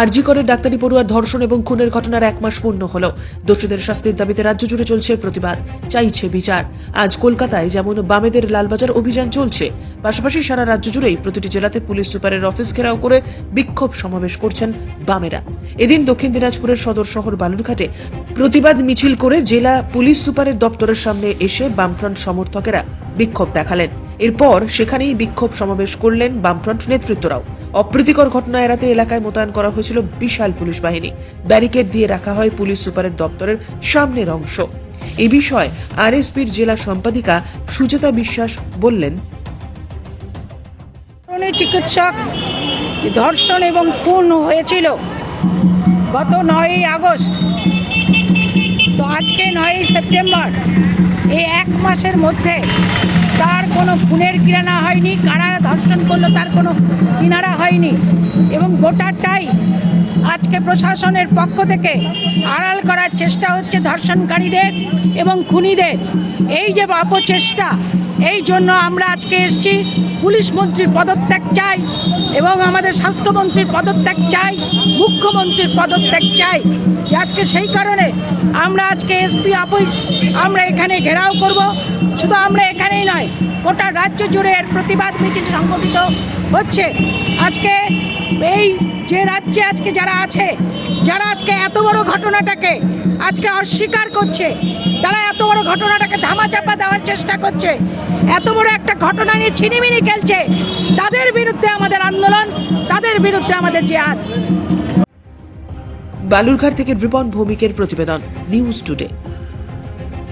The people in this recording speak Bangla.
আরজি করে ডাক্তারি পড়ুয়ার ধর্ষণ এবং খুনের ঘটনার এক মাস পূর্ণ হল। দোষীদের শাস্তির দাবিতে রাজ্য জুড়ে চলছে প্রতিবাদ। চাইছে বিচার। আজ কলকাতায় যেমন বামেদের লালবাজার অভিযান চলছে, পাশাপাশি সারা রাজ্য জুড়েই প্রতিটি জেলাতে পুলিশ সুপারের অফিস ঘেরাও করে বিক্ষোভ সমাবেশ করছেন বামেরা। এদিন দক্ষিণ দিনাজপুরের সদর শহর বালুরঘাটে প্রতিবাদ মিছিল করে জেলা পুলিশ সুপারের দপ্তরের সামনে এসে বামফ্রন্ট সমর্থকেরা বিক্ষোভ দেখালেন। এরপর সেখানেই বিক্ষোভ সমাবেশ করলেন বামফ্রন্ট নেতৃত্বরাও। অপ্রীতিকর ঘটনা এড়াতে এলাকায় মোতায়েন করা হয়েছিল বিশাল পুলিশ বাহিনী। ব্যারিকেড দিয়ে রাখা হয় পুলিশ সুপারের দপ্তরের সামনের অংশ। এ বিষয়ে আরএসপির জেলা সম্পাদিকা সুচেতা বিশ্বাস বললেন চিকিৎসক ধর্ষণ এবং খুন হয়েছিল গত নয়ই আগস্ট। তো আজকে নয়ই সেপ্টেম্বর, এই এক মাসের মধ্যে তার কোনো খুনের কিনারা হয়নি, কারা ধর্ষণ করল তার কোনো কিনারা হয়নি। এবং গোটাটাই আজকে প্রশাসনের পক্ষ থেকে আড়াল করার চেষ্টা হচ্ছে ধর্ষণকারীদের এবং খুনিদের। এই যে অপচেষ্টা, এই জন্য আমরা আজকে এসছি। পুলিশ মন্ত্রীর পদত্যাগ চাই এবং আমাদের স্বাস্থ্যমন্ত্রীর পদত্যাগ চাই, মুখ্যমন্ত্রীর পদত্যাগ চাই। যে আজকে সেই কারণে আমরা আজকে এসপি অফিস, আমরা এখানে ঘেরাও করব। শুধু আমরা এখানেই নয়, গোটা রাজ্য জুড়ে এর প্রতিবাদ মিছিল সংগঠিত হচ্ছে। আজকে এই যে রাজ্যে আজকে যারা আছে, যারা আজকে এত বড় ঘটনাটাকে আজকে অস্বীকার করছে, তারা এত বড় ঘটনাটাকে ধামাচাপা দেওয়ার চেষ্টা করছে, এত বড় একটা ঘটনা নিয়ে ছিনিমিনি খেলছে, তাদের বিরুদ্ধে আমাদের আন্দোলন, তাদের বিরুদ্ধে আমাদের জেহাদ। বালুরঘাট থেকে রিপন ভৌমিকের প্রতিবেদন, নিউজ টুডে।